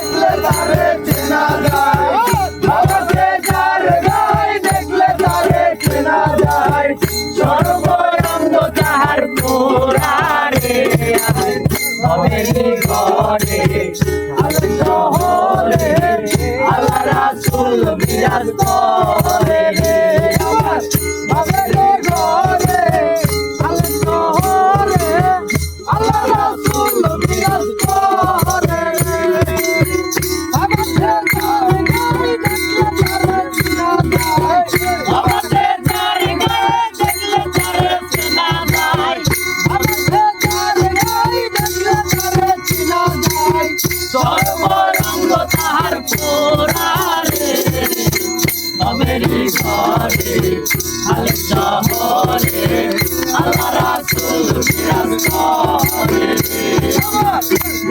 দেখলে তারে চেনা যায়। দেখলে তারে চেনা যায়। আমেরি ঘরে খালি শহরে আল্লাহ রাসূল বিরাজ করে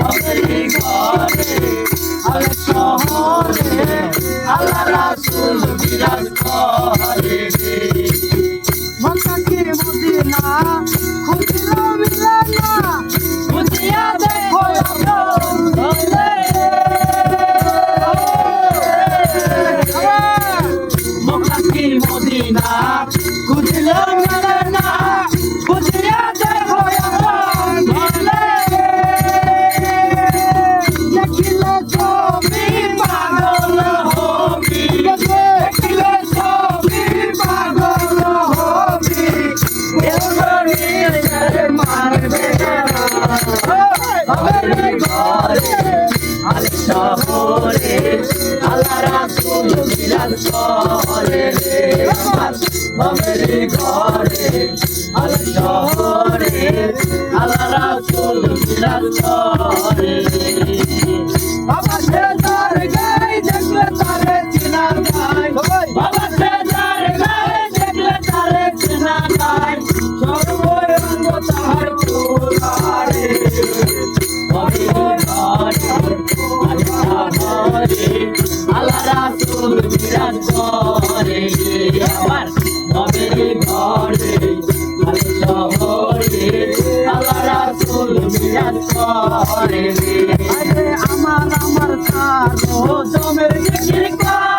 আমেরি ঘরে খালি শহরে আল্লাহ রাসূল বিরাজ করে খুঁজিয়া আমারে ঘরে আল শহরে আল্লাহ রাসূল বিরাজ করে আমারে ঘরে বাবা বিরাজ করে আমার নবীর ঘরে আল শহরে আমার আমার কারও জমের জিকির করো।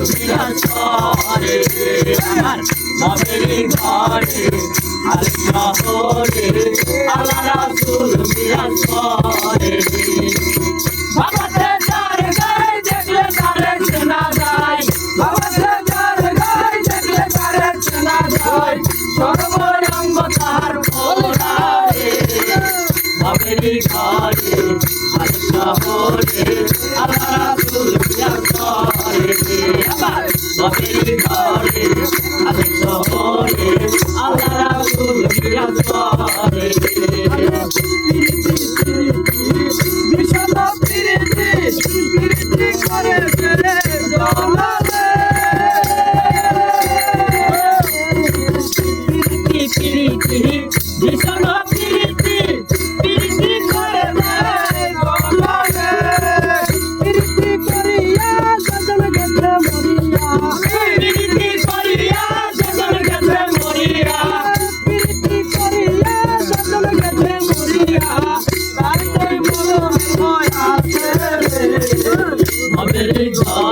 বিরাজ করে আমার নবীর ঘরে আল শহরে আল্লাহ রাসূল বিরাজ করে বাবা যার গায়ে দেখলে তারে চেনা যায় বাবা সে যার গায়ে দেখলে তারে চেনা যায় সর্বরঙ্গ তাহার পোড়ারে বাবেরি ঘরে আল শহরে বাবেরি ঘরে আল শহরে আল্লাহ রাসূল বিরাজ করে বিষদ প্রীতি প্রীতি করে ফেলে দলালে আমাদের ঘরে